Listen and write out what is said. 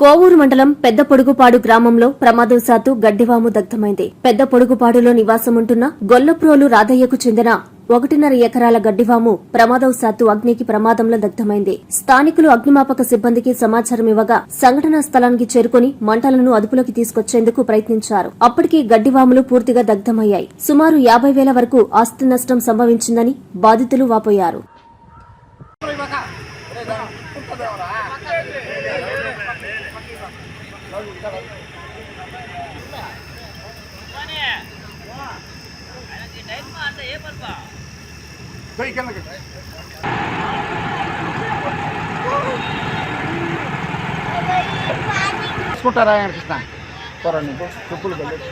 కోవూరు మండలం పెద్ద పొడుగుపాడు గ్రామంలో ప్రమాదవశాత్తు గడ్డివాము దగ్ధమైంది. పెద్ద పొడుగుపాడులో నివాసముంటున్న గొల్లప్రోలు రాధయ్యకు చెందిన ఒకటిన్నర ఎకరాల గడ్డివాము ప్రమాదవశాత్తు అగ్నికి ప్రమాదంలో దగ్ధమైంది. స్థానికులు అగ్నిమాపక సిబ్బందికి సమాచారం ఇవ్వగా సంఘటనా స్థలానికి చేరుకుని మంటలను అదుపులోకి తీసుకొచ్చేందుకు ప్రయత్నించారు. అప్పటికే గడ్డివాములు పూర్తిగా దగ్ధమయ్యాయి. సుమారు యాభై వేల వరకు ఆస్తి నష్టం సంభవించిందని బాధితులు వాపోయారు. పోయి కిందకి తీసుకుంటారా ఆయన కృష్ణ త్వర నీకు చెప్పులు వెళ్ళి నుంచి